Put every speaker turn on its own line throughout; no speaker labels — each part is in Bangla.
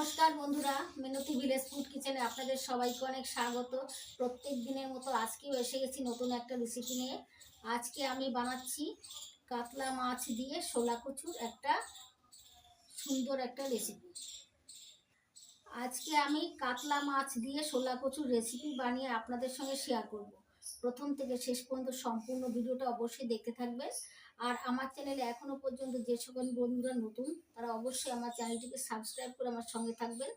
নমস্কার বন্ধুরা, মিনতি ভিলেজ ফুড কিচেনে আপনাদের সবাইকে অনেক স্বাগত। প্রত্যেক দিনের মতো আজকেও এসে গেছি নতুন একটা রেসিপি নিয়ে। আজকে আমি বানাচ্ছি কাতলা মাছ দিয়ে শোলা কচুর একটা সুন্দর একটা রেসিপি আজকে আমি কাতলা মাছ দিয়ে শোলা কচুর রেসিপি বানিয়ে আপনাদের সঙ্গে শেয়ার করব। প্রথম থেকে শেষ পর্যন্ত সম্পূর্ণ ভিডিওটা অবশ্যই দেখতে থাকবেন। আর আমার চ্যানেলে এখনও পর্যন্ত যে সকল বন্ধুরা নতুন, তারা অবশ্যই আমার চ্যানেলটিকে সাবস্ক্রাইব করে আমার সঙ্গে থাকবেন।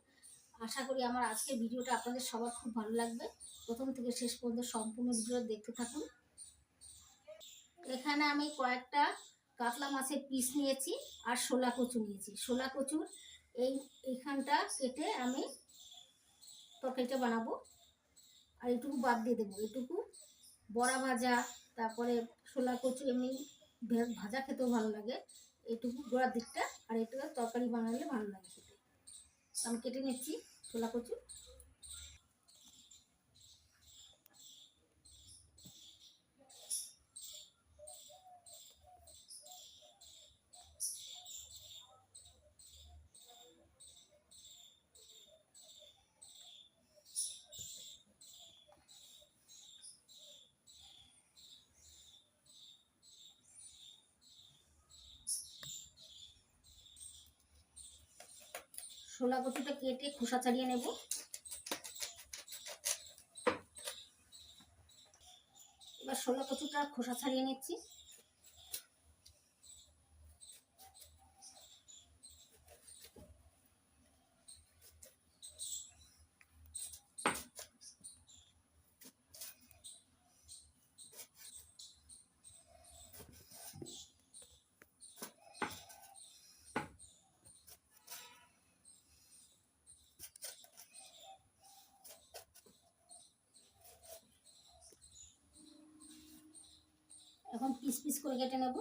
আশা করি আমার আজকের ভিডিওটা আপনাদের সবার খুব ভালো লাগবে। প্রথম থেকে শেষ পর্যন্ত সম্পূর্ণ ভিডিও দেখতে থাকুন। এখানে আমি কয়েকটা কাতলা মাছের পিস নিয়েছি আর শোলা কচু নিয়েছি। শোলা কচুর এই, এইখানটা কেটে আমি তরকারিটা বানাবো। আর এটুকু বাদ দিয়ে দেবো। এটুকু বড়া ভাজা, তারপরে শোলা কচু এমনি ভাজা খেতেও ভালো লাগে। এইটুকু গোড়ার দিকটা আর এইটুকু তরকারি বানালে ভালো লাগে খেতে। আমি কেটে নিচ্ছি ছোলা কচু। ছোলা কচুটা কেটে খোসা ছাড়িয়ে নেব। এবার ছোলা কচুটা খোসা ছাড়িয়ে নিচ্ছি। এখন পিস পিস করে কেটে নেব।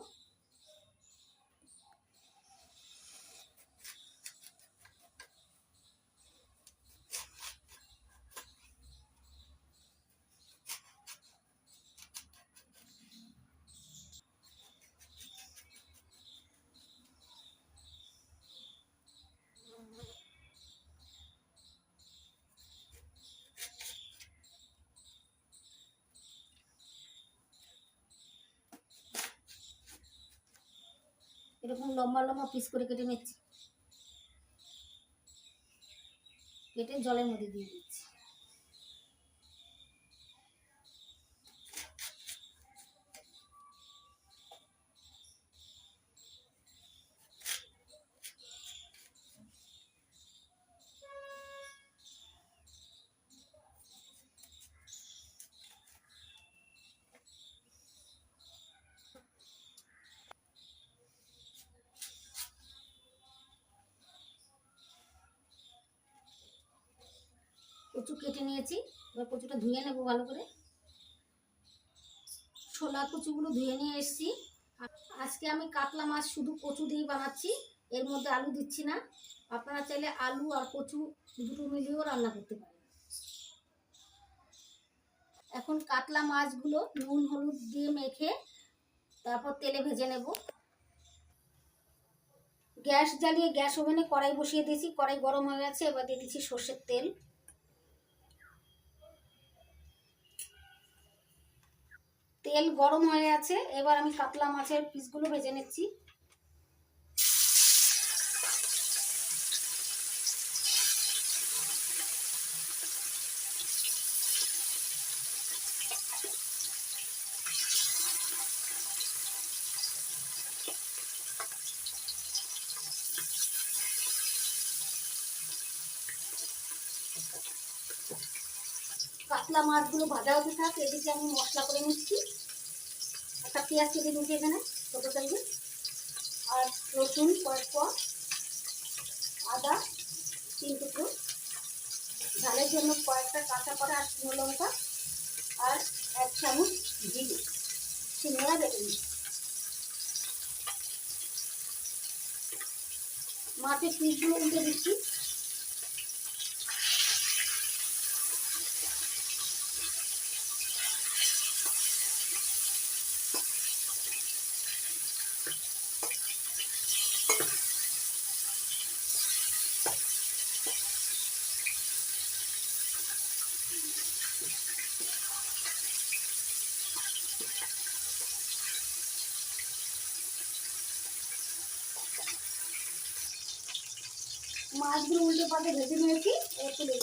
এরকম লম্বা লম্বা পিস করে কেটে নিচ্ছি। কেটে জলের মধ্যে দিয়ে দিচ্ছি। কচু কেটে নিয়েছি। এবার কচুটা ধুয়ে নেব ভালো করে। ছোলা কচুগুলো ধুয়ে নিয়ে এসেছি। আজকে আমি কাতলা মাছ শুধু কচু দিয়ে বানাচ্ছি, এর মধ্যে আলু দিচ্ছি না। আপনারা চাইলে আলু আর কচু দুটো মিলিয়েও রান্না করতে পারেন। এখন কাতলা মাছগুলো নুন, হলুদ দিয়ে মেখে তারপর তেলে ভেজে নেব। গ্যাস জ্বালিয়ে গ্যাস ওভেনে কড়াই বসিয়ে দিয়েছি। কড়াই গরম হয়ে গেছে, এবার দিয়ে দিচ্ছি সর্ষের তেল। তেল গরম হয়ে আছে এবার আমি কাতলা মাছের পিসগুলো ভেজে নিচ্ছি। কাতলা মাছগুলো ভাজা হতে থাক, এদিকে আমি মশলা করে নিচ্ছি। পেঁয়াজ কেটে নিচ্ছি এখানে? ছোটো সাইজে? আর রসুন কয়েক কোয়া আদা তিন টুকরো। ঝালের জন্য কয়েকটা কাঁচা করা আর শুকনো লঙ্কা আর এক চামচ জিরে। সিঙ্গড়া বেটে নিচ্ছি মাছের পিসগুলো উল্টে দিচ্ছি। মাছগুলো উল্টে পাল্টে ভেজে নিয়েছি, এবার তুলে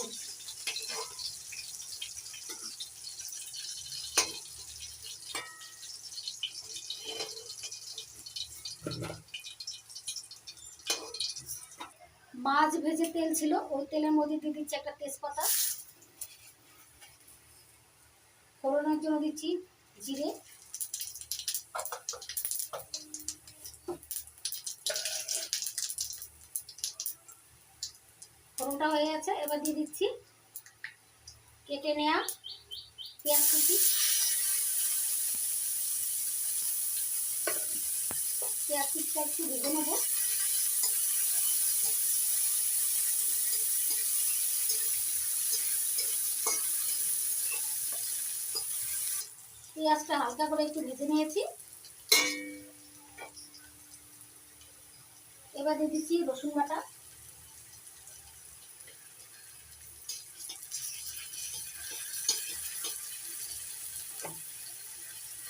মাছ ভেজে তেল ছিল, ওই তেলের মধ্যে দিয়ে দিচ্ছি একটা তেজপাতা। ফোড়নের জন্য দিচ্ছি জিরে। ফোড়নটা হয়ে গেছে, এবার দিয়ে দিচ্ছি কেটে নেওয়া পেঁয়াজ কুচি। পেঁয়াজ কুচিটা একটু ভেজে নেব। পেঁয়াজটা হালকা করে একটু ভেজে নিয়েছি। এবার দিয়ে দিচ্ছি রসুন বাটা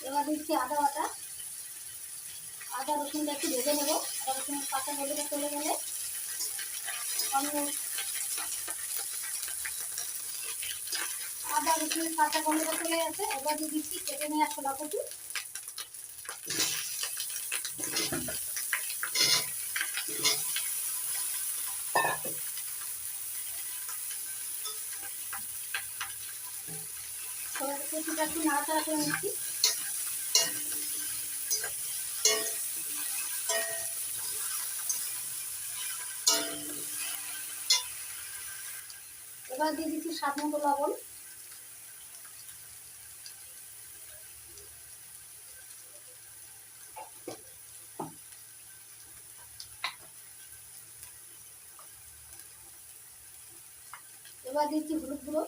এবার দিচ্ছি আদা বাটা। আদা, রসুনটা একটু ভেজে নেব। আদা রসুনের কাঁচা গলিটা চলে গেলে আমি আদা রসুনের কাঁচা গলিটা চলে গেছে। এবার দিয়ে দিচ্ছি কেটে নেওয়া ছোলা কচু কচুটা একটু নাড়াচাড়া করে নিচ্ছি। এবার দিয়ে দিচ্ছি স্বাদ মতো লবণ। এবার দিচ্ছি হলুদ গুঁড়ো।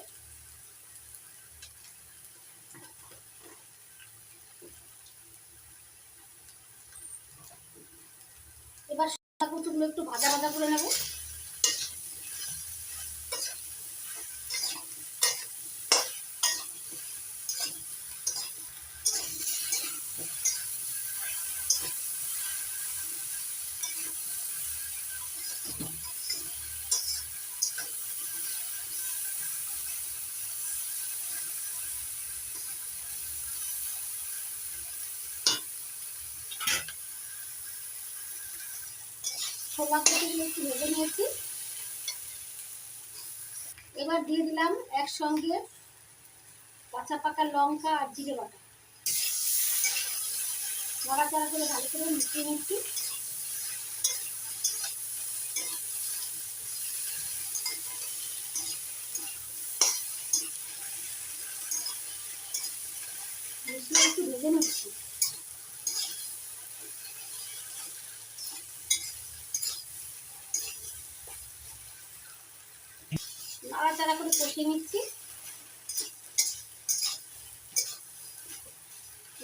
এবার কচুগুলো একটু ভাজা ভাজা করে নেব। ছোলা কচুগুলো একটু ভেজে নিয়েছি। এবার দিয়ে দিলাম একসঙ্গে কাঁচা পাকা লঙ্কা আর জিরে বাটা। নড়াচড়া করে ভালো করে মিশিয়ে নিচ্ছি মিশিয়ে একটু ভেজে নিচ্ছি নাড়াচাড়া করে কষিয়ে নিচ্ছি।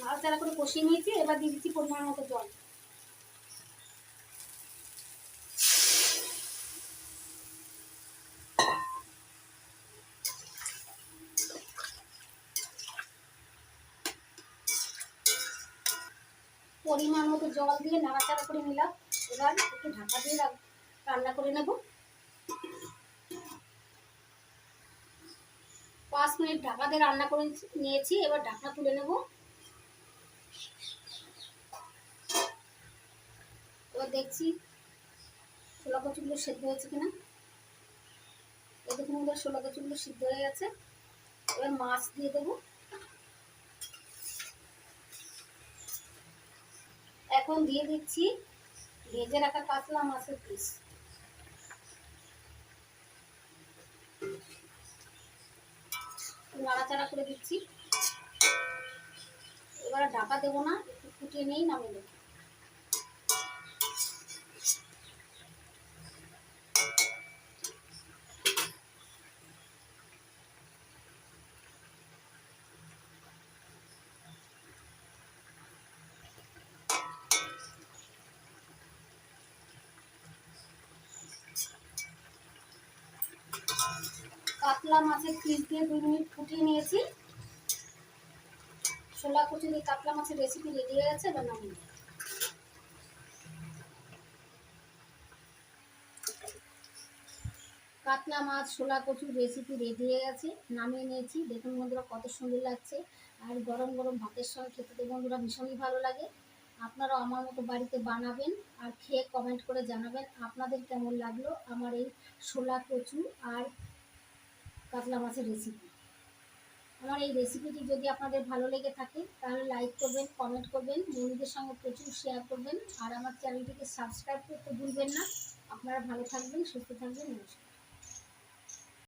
নাড়াচাড়া করে কষিয়ে নিয়েছি, এবার দিয়ে দিচ্ছি পরিমাণ মতো জল। পরিমাণ মতো জল দিয়ে নাড়াচাড়া করে নিলাম। এবার একটু ঢাকা দিয়ে রান্না করে নেব। মিনিট ঢাকা দিয়ে রান্না করে নিয়েছি এবার ঢাকনা তুলে নেব। এবার দেখছি ছোলা কচুগুলো সেদ্ধ হয়েছে কিনা। এই দেখুন আমাদের ছোলা কচুগুলো সিদ্ধ হয়ে গেছে। এবার মাছ দিয়ে দেবো। এখন দিয়ে দিচ্ছি ভেজে রাখা কাতলা মাছের পিস। নাড়াচাড়া করে দিচ্ছি। এবার ঢাকা দেবো না একটু ফুটিয়ে নিয়েই নামিয়ে দেবো কাতলা মাছের পিস দিয়ে দুই মিনিট ফুটিয়ে নিয়েছি। ছোলা কচু দিয়ে কাতলা মাছের রেসিপি রেডি হয়ে গেছে নামিয়ে কাতলা মাছ শোলা কচুর রেসিপি রেডি হয়ে গেছে, নামিয়ে নিয়েছি। দেখুন বন্ধুরা কত সুন্দর লাগছে। আর গরম গরম ভাতের সঙ্গে খেতে তো বন্ধুরা ভীষণই ভালো লাগে। আপনারাও আমার মতো বাড়িতে বানাবেন আর খেয়ে কমেন্ট করে জানাবেন আপনাদের কেমন লাগল আমার এই শোলা কচু আর কাতলা মাছের রেসিপি আমার এই রেসিপিটি যদি আপনাদের ভালো লেগে থাকে, তাহলে লাইক করবেন কমেন্ট করবেন, বন্ধুদের সঙ্গে প্রচুর শেয়ার করবেন। আর আমার চ্যানেলটিকে সাবস্ক্রাইব করতে ভুলবেন না। আপনারা ভালো থাকবেন, সুস্থ থাকবেন, নমস্কার।